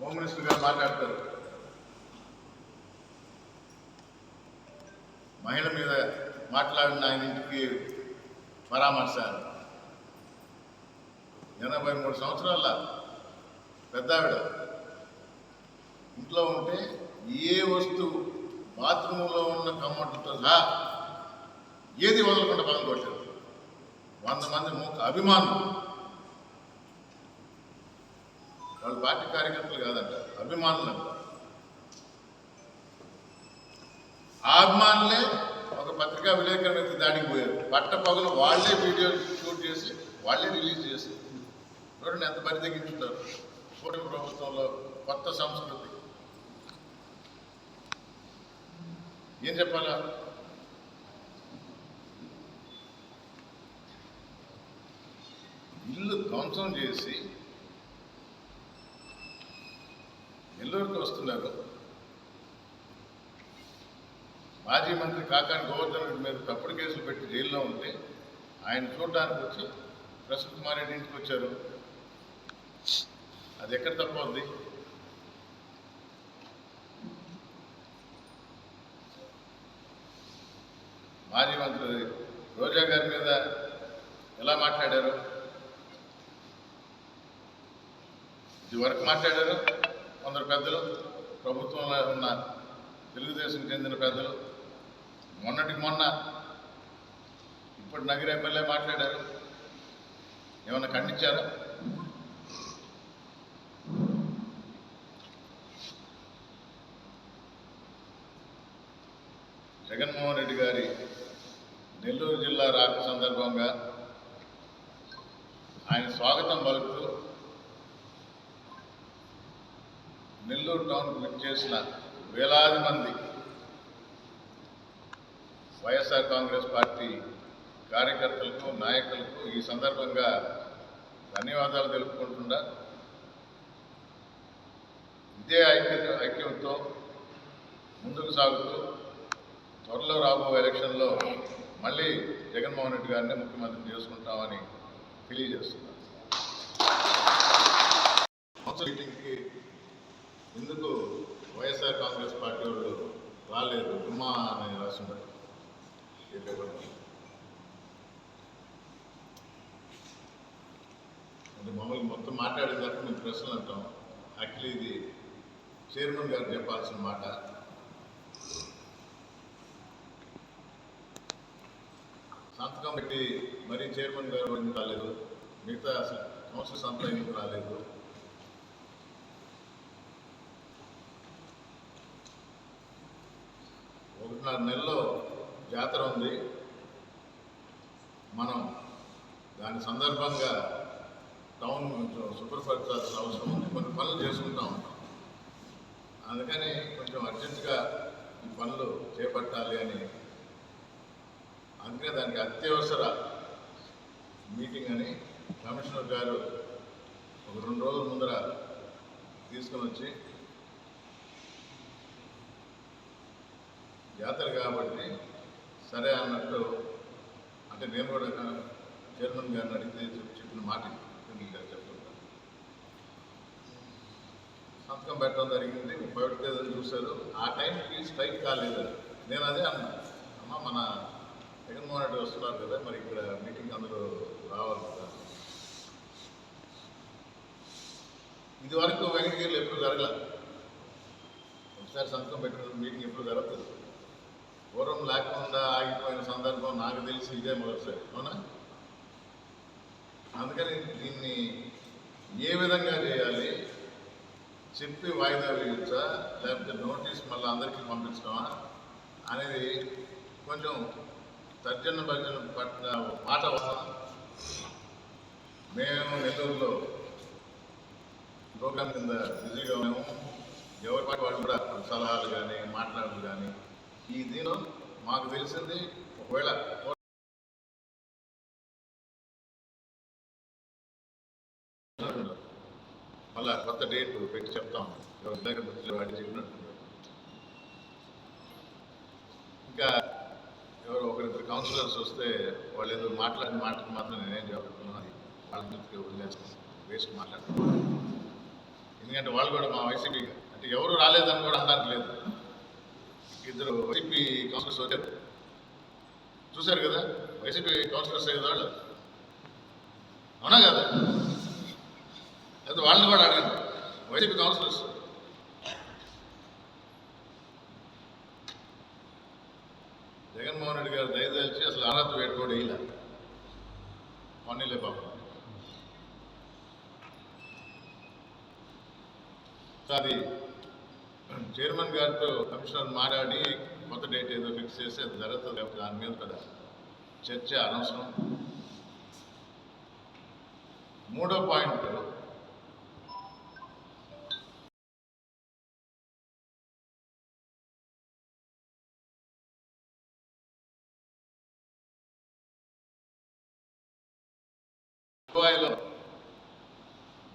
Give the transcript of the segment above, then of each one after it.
Home minister గారు మాట్లాడతారు. మహిళ మీద మాట్లాడిన ఆయన ఇంటికి పరామర్శ. ఎనభై మూడు సంవత్సరాల పెద్ద ఆవిడ. ఇంట్లో ఉంటే ఏ వస్తువు బాత్రూంలో ఉన్న కమ్మటితో సహా ఏది వదలకుండా పగలు కొట్టారు వంద మంది మూక అభిమానులు. వాళ్ళు పార్టీ కార్యకర్తలు కాదంట అభిమానులు అంట. అభిమానులే ఒక పత్రికా విలేకరుల దాడికి పోయారు. పట్ట పగులు వాళ్ళే వీడియో షూట్ చేసి వాళ్ళే రిలీజ్ చేసి చూడండి ఎంత బరి తెగించుంటారు కూటమి ప్రభుత్వంలో కొత్త సంస్కృతి. ఏం చెప్పాలా? ఇల్లు ధ్వంసం చేసి వస్తున్నారు. మాజీ మంత్రి కాకాని గోవర్ధన్ రెడ్డి మీద తప్పుడు కేసులు పెట్టి జైల్లో ఉంటే ఆయన చూడడానికి వచ్చి ప్రసన్న కుమార్ రెడ్డి ఇంటికి వచ్చారు. అది ఎక్కడ తప్పవుద్ది? మాజీ మంత్రి రోజా గారి మీద ఎలా మాట్లాడారు? ఇది వరకు మాట్లాడారు? కొందరు పెద్దలు ప్రభుత్వంలో ఉన్న తెలుగుదేశం చెందిన పెద్దలు మొన్నటికి మొన్న ఇప్పుడు నగర ఎమ్మెల్యే మాట్లాడారు. ఏమైనా ఖండించారా? జగన్మోహన్ రెడ్డి గారి నెల్లూరు జిల్లా రాక సందర్భంగా ఆయన స్వాగతం పలుకుతూ నెల్లూరు టౌన్కు విచ్చేసిన వేలాది మంది వైఎస్ఆర్ కాంగ్రెస్ పార్టీ కార్యకర్తలకు నాయకులకు ఈ సందర్భంగా ధన్యవాదాలు తెలుపుకుంటుండా ఇదే ఐక్యత ఐక్యంతో ముందుకు సాగుతూ త్వరలో రాబోయే ఎలక్షన్లో మళ్ళీ జగన్మోహన్ రెడ్డి గారిని ముఖ్యమంత్రి చేసుకుంటామని తెలియజేస్తున్నాను. మీటింగ్కి ఎందుకు వైఎస్ఆర్ కాంగ్రెస్ పార్టీ వాళ్ళు రాలేదు? ఉమా అని రాసి ఈ అంటే మామూలుగా మొత్తం మాట్లాడిన తర్వాత మేము ప్రశ్నలు అంటాం. యాక్చువల్లీ ఇది చైర్మన్ గారు చెప్పాల్సిన మాట. సంతకం పెట్టి మరీ చైర్మన్ గారు ఎందుకు రాలేదు? మిగతా కౌన్సిల్స్ అంతా రాలేదు? ఒకటిన్నర నెలలో జాతర ఉంది. మనం దాని సందర్భంగా టౌన్ కొంచెం శుభ్రపరచాల్సిన అవసరం ఉంది. కొన్ని పనులు చేసుకుంటాం. అందుకని కొంచెం అర్జెంటుగా ఈ పనులు చేపట్టాలి అని అందుకే దానికి అత్యవసర మీటింగ్ అని కమిషనర్ గారు ఒక రెండు రోజుల ముందర తీసుకొని వచ్చి జాతర కాబట్టి సరే అన్నట్టు అంటే నేను కూడా చైర్మన్ గారిని అడిగితే చెప్పిన మాట గారు చెప్తుంటాను సంతకం పెట్టడం జరిగింది. ముప్పై ఒకటి తేదీని చూశారు. ఆ టైంకి స్ట్రైక్ కాలేదు. నేను అదే అన్నా. అమ్మ మన జగన్మోహన్ రెడ్డి వస్తున్నారు కదా మరి ఇక్కడ మీటింగ్ అందరూ రావాలి కదా. ఇది వరకు వెంకటగిరిలో ఎప్పుడు జరగల? ఒకసారి సంతకం పెట్టిన మీటింగ్ ఎప్పుడు జరగదు పూర్వం లేకుండా ఆగిపోయిన సందర్భం నాకు తెలిసి ఇదే మొదటిసారి అవునా? అందుకని దీన్ని ఏ విధంగా చేయాలి చెప్పి వాయిదా వేయచ్చా? లేకపోతే నోటీస్ మళ్ళీ అందరికీ పంపించడమా? అనేది కొంచెం తర్జన భర్జన పట్ల మాట వస్తాం. మేము నెల్లూరులో ప్రోగ్రామ్ కింద బిజీగా ఉన్నాము. ఎవరి పాటు వాళ్ళు కూడా సలహాలు కానీ మాట్లాడలు కానీ ఈ దినం మాకు తెలిసింది ఒకవేళ మళ్ళా కొత్త డేట్ పెట్టి చెప్తాం దగ్గర వాటి చెప్పినట్టు ఇంకా ఎవరో ఒకరిద్దరు కౌన్సిలర్స్ వస్తే వాళ్ళు ఏదో మాట్లాడిన మాటలు మాత్రం నేనేం చెప్తున్నాను అది వాళ్ళ దృష్టికి వదిలేస్తాను వేస్ట్ మాట్లాడుతున్నాను. ఎందుకంటే వాళ్ళు కూడా మా వైసీపీ అంటే ఎవరు రాలేదని కూడా అనడానికి లేదు. ఇద్దరు వైసీపీ కౌన్సిలర్స్ వచ్చారు. చూశారు కదా వైసీపీ కౌన్సిలర్స్ కదా వాళ్ళు అవునా కదా? లేదా వాళ్ళని కూడా అడగండి. వైసీపీ కౌన్సిలర్స్ జగన్మోహన్ రెడ్డి గారు దయదలిచి అసలు అర్హత వేటు ఇలా పన్నీలే పాపం. అది చైర్మన్ గారితో కమిషనర్ మాట్లాడి కొత్త డేట్ ఏదో ఫిక్స్ చేసి అది జరుగుతుంది. దాని మీద కదా చర్చ అనవసరం. మూడో పాయింట్.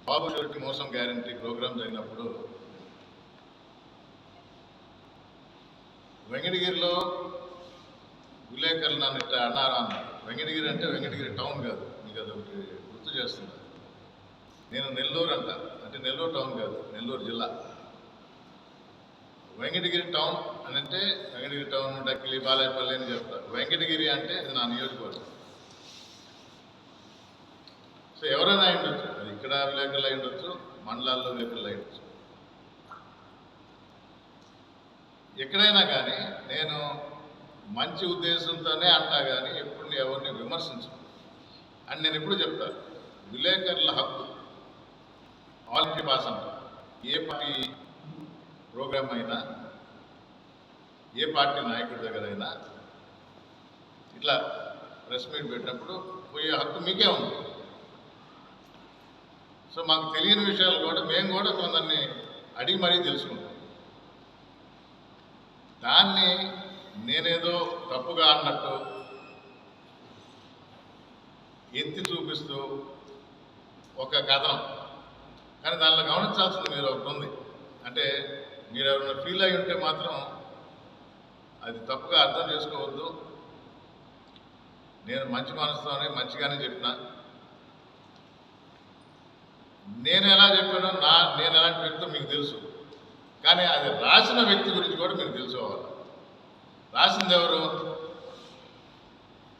బాబు షూరిటీ మోసం గ్యారంటీ ప్రోగ్రాం జరిగినప్పుడు వెంకటగిరిలో విలేకరులు నన్ను ఇట్లా అన్నారు అన్నారు వెంకటగిరి అంటే వెంకటగిరి టౌన్ కాదు. మీకు అది ఒకటి గుర్తు చేస్తున్నా. నేను నెల్లూరు అంట. అంటే నెల్లూరు టౌన్ కాదు. నెల్లూరు జిల్లా. వెంకటగిరి టౌన్ అని అంటే వెంకటగిరి టౌన్ డక్కిలి బాలాయపల్లి అని చెప్తారు. వెంకటగిరి అంటే ఇది నా నియోజకవర్గం. సో ఎవరైనా అయి ఉండొచ్చు. అది ఇక్కడ విలేకరులు అయి ఉండొచ్చు మండలాల్లో విలేకరులు అయి ఉండొచ్చు. ఎక్కడైనా కానీ నేను మంచి ఉద్దేశంతోనే అంటా కానీ ఎప్పుడు ఎవరిని విమర్శించను. అని నేను ఎప్పుడు చెప్తాను విలేకరుల హక్కు. ఆల్ పాస్ ఏ పార్టీ ప్రోగ్రామ్ అయినా ఏ పార్టీ నాయకుడి దగ్గర అయినా ఇట్లా ప్రెస్ మీట్ పెట్టినప్పుడు పోయే హక్కు మీకే ఉంది. సో మాకు తెలియని విషయాలు కూడా మేము కూడా కొందరిని అడిగి మరీ తెలుసుకుంటాం. దాన్ని నేనేదో తప్పుగా అన్నట్టు ఎత్తి చూపిస్తూ ఒక కథనం. కానీ దానిలో గమనించాల్సింది మీరు ఒకటి ఉంది. అంటే మీరు ఎవరైనా ఫీల్ అయి ఉంటే మాత్రం అది తప్పుగా అర్థం చేసుకోవద్దు. నేను మంచి మనసుతోనే మంచిగానే చెప్పినా. నేను ఎలా చెప్పానో నా నేను ఎలాంటి వ్యక్తో మీకు తెలుసు. కానీ అది రాసిన వ్యక్తి గురించి కూడా మీరు తెలుసుకోవాలి. రాసింది ఎవరు?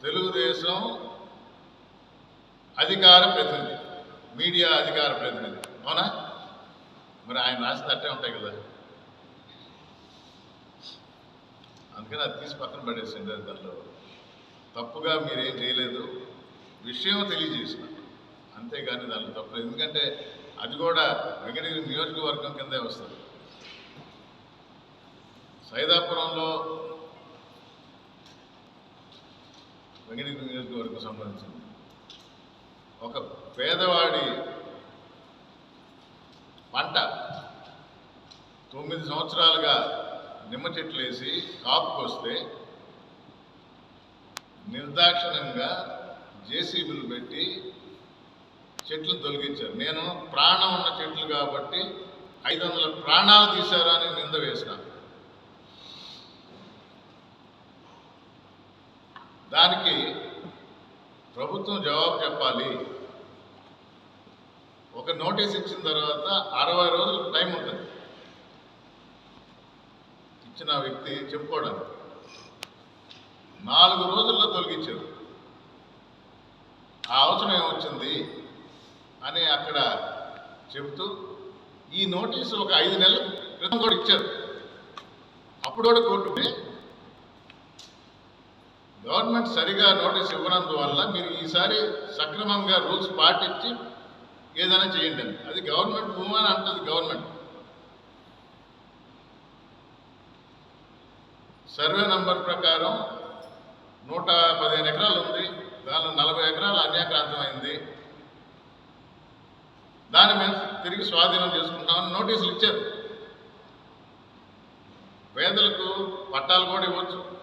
తెలుగుదేశం అధికార ప్రతినిధి మీడియా అధికార ప్రతినిధి. అవునా? మరి ఆయన రాసింది అట్టే ఉంటాయి కదా. అందుకని అది తీసి పక్కన పడేసింది అది దాంట్లో. తప్పుగా మీరేం చేయలేదు. విషయం తెలియజేసిన. అంతేగాని దాంట్లో తప్పలేదు. ఎందుకంటే అది కూడా వెంకటగిరి నియోజకవర్గం కిందే వస్తుంది. సైదాపురంలో వెంకటగిరి నియోజకవర్గం సంబంధించింది. ఒక పేదవాడి పంట తొమ్మిది సంవత్సరాలుగా నిమ్మ చెట్లు వేసి కాపుకొస్తే నిర్దాక్షిణ్యంగా జేసీబీలు పెట్టి చెట్లు తొలగించారు. నేను ప్రాణం ఉన్న చెట్లు కాబట్టి ఐదు వందల ప్రాణాలు తీశారని అని నింద వేసినాను దానికి ప్రభుత్వం జవాబు చెప్పాలి. ఒక నోటీస్ ఇచ్చిన తర్వాత అరవై రోజులు టైం ఉంటుంది. ఇచ్చిన వ్యక్తి చెప్పుకోవడానికి. నాలుగు రోజుల్లో తొలగించారు. ఆ అవసరం ఏమొచ్చింది అని అక్కడ చెబుతూ ఈ నోటీసు ఒక ఐదు నెలల క్రితం కూడా ఇచ్చారు. అప్పుడు కూడా కోర్టు గవర్నమెంట్ సరిగా నోటీస్ ఇవ్వనందువల్ల మీరు ఈసారి సక్రమంగా రూల్స్ పాటించి ఏదైనా చేయండి అని. అది గవర్నమెంట్ భూమి అని అంటుంది గవర్నమెంట్. సర్వే నంబర్ ప్రకారం నూట పదిహేను ఎకరాలు ఉంది. దానిలో నలభై ఎకరాలు అన్యాక్రాంతమైంది. దాన్ని మేము తిరిగి స్వాధీనం చేసుకుంటామని నోటీసులు ఇచ్చారు. పేదలకు పట్టాలు కూడా ఇవ్వచ్చు.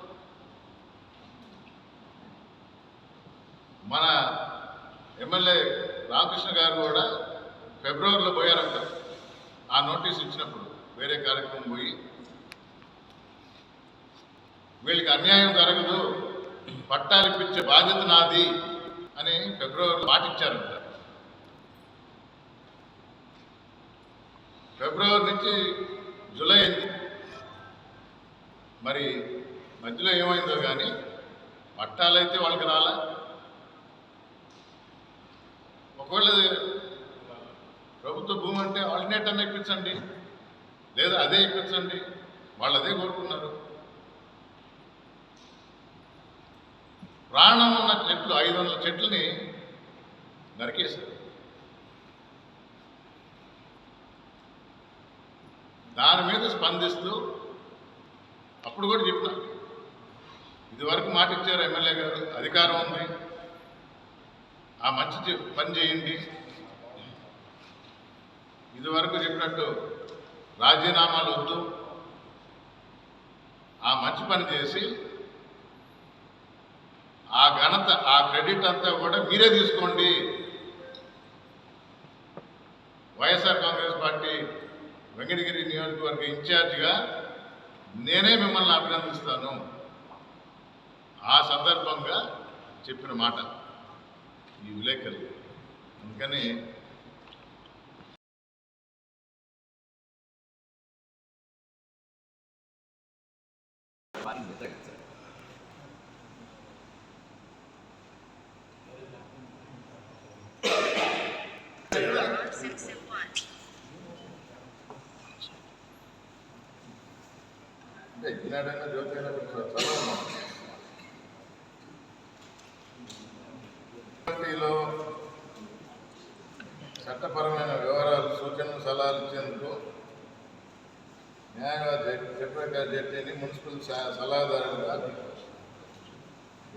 మన ఎమ్మెల్యే రామకృష్ణ గారు కూడా ఫిబ్రవరిలో పోయారంట. ఆ నోటీస్ ఇచ్చినప్పుడు వేరే కార్యక్రమం పోయి వీళ్ళకి అన్యాయం జరగదు పట్టాలు ఇప్పించే బాధ్యత నాది అని ఫిబ్రవరిలో మాటిచ్చారంట ఫిబ్రవరి నుంచి జూలై అయింది. మరి మధ్యలో ఏమైందో కానీ పట్టాలైతే వాళ్ళకి రాలా? ఒకవేళ ప్రభుత్వ భూమి అంటే ఆల్టర్నేట్ అన్న ఇప్పించండి. లేదా అదే ఇప్పించండి. వాళ్ళు అదే కోరుకున్నారు. ప్రాణం ఉన్న చెట్లు ఐదు వందల చెట్లని నరికేశారు. దాని మీద స్పందిస్తూ అప్పుడు కూడా చెప్పిన. ఇదివరకు మాట ఇచ్చారు ఎమ్మెల్యే గారు అధికారం ఉంది. ఆ మంచి పని చేయండి. ఇదివరకు చెప్పినట్టు రాజీనామాలు వద్దు. ఆ మంచి పని చేసి ఆ ఘనత ఆ క్రెడిట్ అంతా కూడా మీరే తీసుకోండి. వైఎస్ఆర్ కాంగ్రెస్ పార్టీ వెంకటగిరి నియోజకవర్గ ఇన్ఛార్జిగా నేనే మిమ్మల్ని అభినందిస్తాను. ఆ సందర్భంగా చెప్పిన మాట. ఈ విలేకరులు అందుకని Six and one. అంటే ఈనాడైనా జ్యోతి అయినా చదవము పార్టీలో చట్టపరమైన వివరాలు సూచనలు సలహాలు ఇచ్చేందుకు న్యాయవాది జయప్రకాష్ జడ్జిని మున్సిపల్ సలహాదారుగా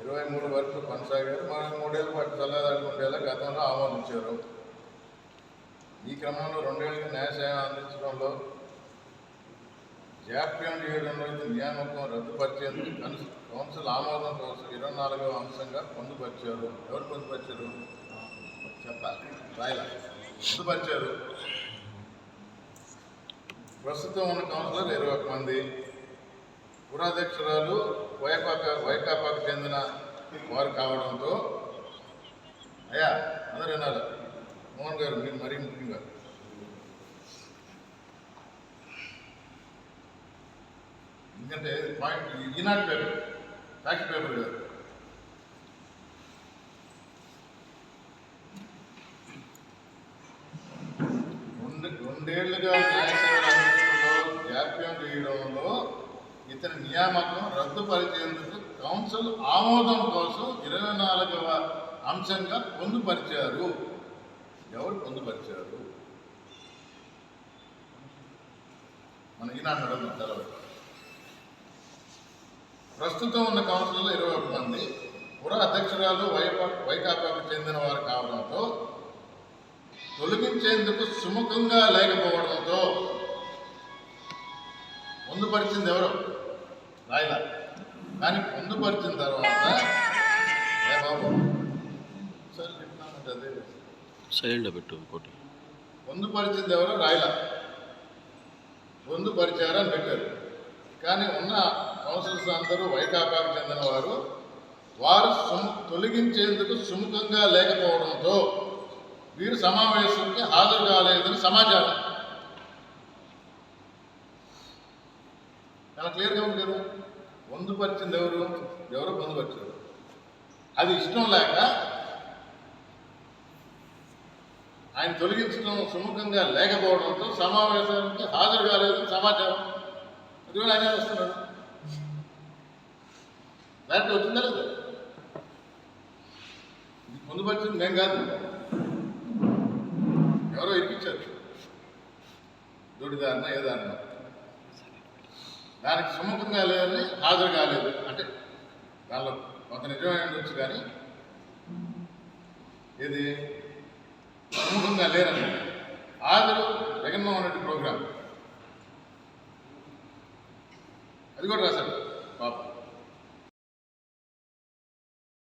ఇరవై మూడు వరకు కొనసాగారు. మరో మూడేళ్ళ పాటు సలహాదారులు ఉండేలా గతంలో ఆమోదించారు. ఈ క్రమంలో రెండేళ్ళకు న్యాయసేవ అందించడంలో జాప్యం చేయడంలో నియామకం రద్దుపరిచేందుకు కౌన్స్- కౌన్సిల్ ఆమోదం కోసం ఇరవై నాలుగవ అంశంగా పొందుపరిచారు. ఎవరు పొందుపరిచారు? చెప్పాలి. రాయలా. పొందుపరిచారు. ప్రస్తుతం ఉన్న కౌన్సిలర్ ఇరవై ఒక మంది. పురాధ్యక్షురాలు వైకాపా వైకాపాకు చెందిన వారు కావడంతో అయ్యా అందరూ వినాలి? మోహన్ గారు మీరు మరీ ముఖ్యంగా. ఎందుకంటే పాయింట్ ఈనాటి పేపర్ ఫ్యాక్ట్ పేపర్ కాదు. రెండు రెండేళ్ళుగా జాప్యం చేయడంలో ఇతని నియామకం రద్దుపరిచేందుకు కౌన్సిల్ ఆమోదం కోసం ఇరవై నాలుగవ అంశంగా పొందుపరిచారు. ఎవరు పొందుపరిచారు? మన ఈనాడు నడవడం తెలవదు ప్రస్తుతం ఉన్న కౌన్సిలర్లు ఇరవై ఒక మంది. పుర అధ్యక్షురాలు వైపా వైకాపాకు చెందిన వారు కావడంతో తొలగించేందుకు సుముఖంగా లేకపోవడంతో పొందుపరిచింది ఎవరు? రాయల. కానీ పొందుపరిచిన తర్వాత ఏ బాబు? అదే పెట్టు ఇంకోటి పొందుపరిచింది ఎవరో? రాయల. పొందుపరిచారని పెట్టారు. కానీ ఉన్న కౌన్సిలర్స్ అందరూ వైకాపాకు చెందిన వారు వారు సుము తొలగించేందుకు సుముఖంగా లేకపోవడంతో వీరు సమావేశానికి హాజరు కాలేదని సమాచారం. చాలా క్లియర్గా ఉంది కదా? పొందుపరిచింది ఎవరు? ఎవరు పొందుపరిచారు? అది ఇష్టం లేక ఆయన తొలగించడం సుముఖంగా లేకపోవడంతో సమావేశానికి హాజరు కాలేదని సమాచారం. అది కూడా ఆయన వస్తున్నాడు. క్లారిటీ వచ్చిందా లేదా? ఇది పొందుపరిచింది మేము కాదు. ఎవరో ఇప్పించారు దొడిదా అన్న ఏదా అన్న. దానికి సుముఖంగా లేదని హాజరు కాలేదు. అంటే దానిలో కొంత నిజమే ఉండొచ్చు కానీ ఏది? సుముఖంగా లేరని. హాజరు జగన్మోహన్ రెడ్డి ప్రోగ్రాం అది కూడా రాశాడు పాపం.